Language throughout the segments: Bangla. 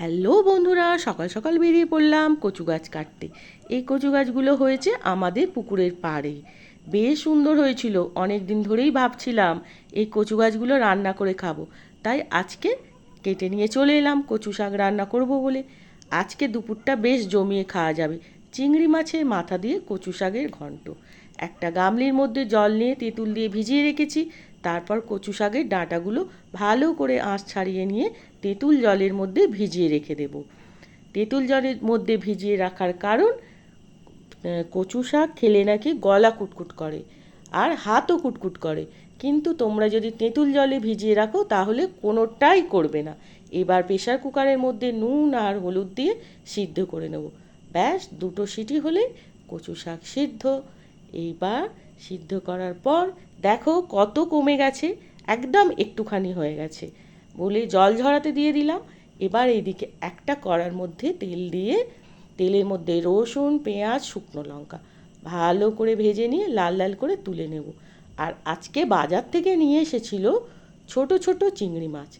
হ্যালো বন্ধুরা, সকাল সকাল বেরিয়ে পড়লাম কচু গাছ কাটতে। এই কচু গাছগুলো হয়েছে আমাদের পুকুরের পাড়ে। বেশ সুন্দর হয়েছিল, অনেক দিন ধরেই ভাবছিলাম এই কচু গাছগুলো রান্না করে খাব। তাই আজকে কেটে নিয়ে চলে এলাম, কচু শাক রান্না করব বলে। আজকে দুপুরটা বেশ জমিয়ে খাওয়া যাবে। চিংড়ি মাছের মাথা দিয়ে কচু শাকের ঘন্ট। একটা গামলির মধ্যে জল নিয়ে তেঁতুল দিয়ে ভিজিয়ে রেখেছি। তারপর কচু শাকের ডাঁটাগুলো ভালো করে আঁশ ছাড়িয়ে নিয়ে তেঁতুল জলের মধ্যে ভিজিয়ে রেখে দেব। তেঁতুল জলের মধ্যে ভিজিয়ে রাখার কারণ কচু শাক খেলে নাকি গলা কুটকুট করে আর হাতও কুটকুট করে। কিন্তু তোমরা যদি তেঁতুল জলে ভিজিয়ে রাখো তাহলে কোনোটাই করবে না। এবার প্রেশার কুকারের মধ্যে নুন আর হলুদ দিয়ে সিদ্ধ করে নেব। ব্যাস, দুটো সিটি হলে কচু শাক সিদ্ধ। এইবার সিদ্ধ করার পর দেখো কত কমে গেছে, একদম একটুখানি হয়ে গেছে। বলে জল ঝরাতে দিয়ে দিলাম। এবার এইদিকে একটা কড়ার মধ্যে তেল দিয়ে, তেলের মধ্যে রসুন, পেঁয়াজ, শুকনো লঙ্কা ভালো করে ভেজে নিয়ে লাল লাল করে তুলে নেব। আর আজকে বাজার থেকে নিয়ে এসেছিল ছোট ছোট চিংড়ি মাছ।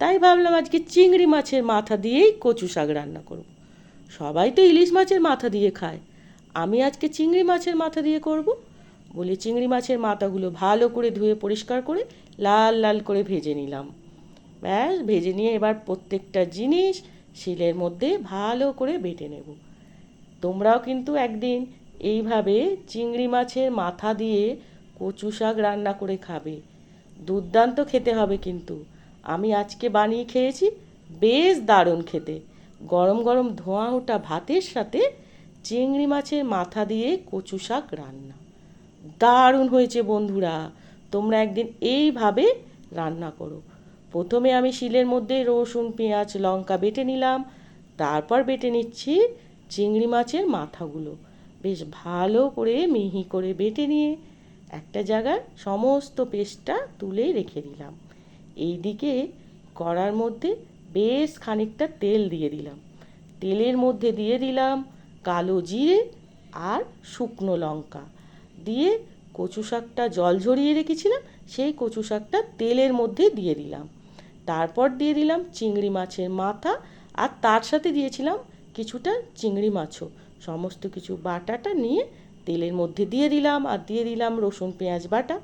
তাই ভাবলাম আজকে চিংড়ি মাছের মাথা দিয়েই কচু শাক রান্না করব। সবাই তো ইলিশ মাছের মাথা দিয়ে খায়। আমি আজকে চিংড়ি মাছের মাথা দিয়ে করব। বলে চিংড়ি মাছের মাথাগুলো ভালো করে ধুয়ে পরিষ্কার করে লাল লাল করে ভেজে নিলাম। ব্যাস, ভেজে নিয়ে এবার প্রত্যেকটা জিনিস শিলের মধ্যে ভালো করে বেটে নেব। তোমরাও কিন্তু একদিন এইভাবে চিংড়ি মাছের মাথা দিয়ে কচু শাক রান্না করে খাবে। দুর্দান্ত খেতে হবে কিন্তু। আমি আজকে বানিয়ে খেয়েছি, বেশ দারুণ খেতে। গরম গরম ধোঁয়া ওঠা ভাতের সাথে চিংড়ি মাছের মাথা দিয়ে কচু শাক রান্না। দারুণ হয়েছে বন্ধুরা। তোমরা একদিন এইভাবে রান্না করো। প্রথমে আমি শিলের মধ্যে রসুন, পেঁয়াজ, লঙ্কা বেটে নিলাম। তারপর বেটে নিচ্ছি চিংড়ি মাছের মাথাগুলো। বেশ ভালো করে মিহি করে বেটে নিয়ে একটা জায়গায় সমস্ত পেস্টটা তুলে রেখে দিলাম। এইদিকে কড়ার মধ্যে বেশ খানিকটা তেল দিয়ে দিলাম। তেলের মধ্যে দিয়ে দিলাম কালো জিরে আর শুকনো লঙ্কা। দিয়ে কচু শাকটা জল ঝরিয়ে রেখেছিলাম, সেই কচু শাকটা তেলের মধ্যে দিয়ে দিলাম। তারপর দিয়ে দিলাম চিংড়ি মাছের মাথা আর তার সাথে দিয়েছিলাম কিছুটা চিংড়ি মাছও। সমস্ত কিছু বাটাটা নিয়ে তেলের মধ্যে দিয়ে দিলাম আর দিয়ে দিলাম রসুন পেঁয়াজ বাটা।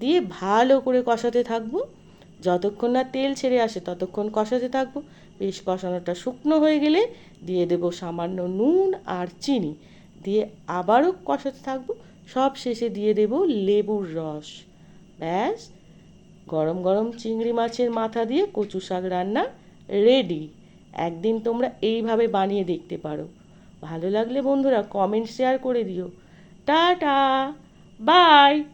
দিয়ে ভালো করে কষাতে থাকব। যতক্ষণ না তেল ছেড়ে আসে ততক্ষণ কষাতে থাকব। বেশ কষানোটা শুকনো হয়ে গেলে দিয়ে দেব সামান্য নুন আর চিনি। দিয়ে আবারও কষাতে থাকব। সব শেষে দিয়ে দেব লেবুর রস। ব্যাস, গরম গরম চিংড়ি মাছের মাথা দিয়ে কচু শাক রান্না রেডি। একদিন তোমরা এইভাবে বানিয়ে দেখতে পারো। ভালো লাগলে বন্ধুরা কমেন্ট শেয়ার করে দিও। Tata, bye.